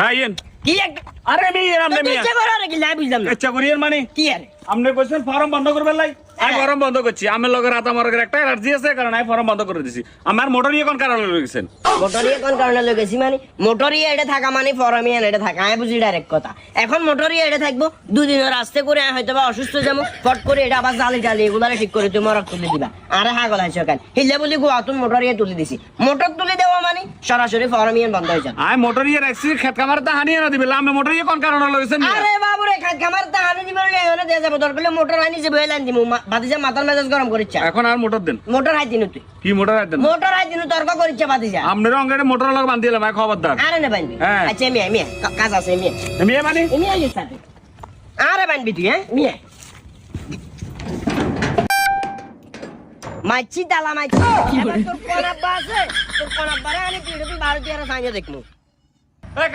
তাইয়েন? কি একটা আরে মিয়া আমনে মিয়া। ইচ্ছে করে কি লাই বুঝলাম না। ইচ্ছা করিয়েন মানে? কি আরে? আপনি কইছেন ফর্ম বন্ধ করবেন লাই? আমি হ্যাঁ। ফর্ম বন্ধ করছি। আমার লগের আতা মরগের একটা এলার্জি আছে কারণ আমি ফর্ম বন্ধ করে দিছি। আমার মোটর নিয়ে কোন কারণে লইছেন মোটরিয়ে কোন কারণে লই গেছি মানে? এটা থাকা মানে ফরমিয়ান এটা থাকা। আমি বুঝি ডাইরেক্ট কথা। এখন মোটরিয়ে এটা থাকব দুদিনের রাস্তে করে আমি হয়তো অসুস্থ যাব ফট করে এটা আবার জালি জালি এগুলারে ঠিক করে তুমি মরক তুলে দিবা। আরে হা গলা সকাল হিলে বলি গোয়া তুমি মোটরিয়ে তুলে দিছি। মোটর তুলে সরাসরি ফরমিয়ান বন্ধ হয়ে মোটর ইয়ে রাখছি খেত কামার তা হানিয়ে না দিবে। আমি মোটর ইয়ে কোন কারণে লইছেন আরে বাবু রে খাট খামার তা আনি দিবে বলে এখানে দিয়ে যাব। দরকার হলে মোটর আনি যাব এলান দিমু বাতিজা মাথার মেজাজ গরম করিচ্ছা। এখন আর মোটর দেন? মোটর হাই দিনু তুই। কি মোটর আর দেন? মোটর হাই দিনু তর্ক করিচ্ছা বাতিজা। আপনার অঙ্গে মোটর লগ বান্ধি দিলাম আমি খবরদার। আরে না বানবি। হ্যাঁ। আচ্ছা মিয়া মিয়া কাজ আছে মিয়া। মেয়ে মানে? মিয়া আরে তুই হ্যাঁ? মিয়া। তালা মাছি এবার তোর কোন আব্বা আছে তোর কোন আব্বারে দেখমু। এই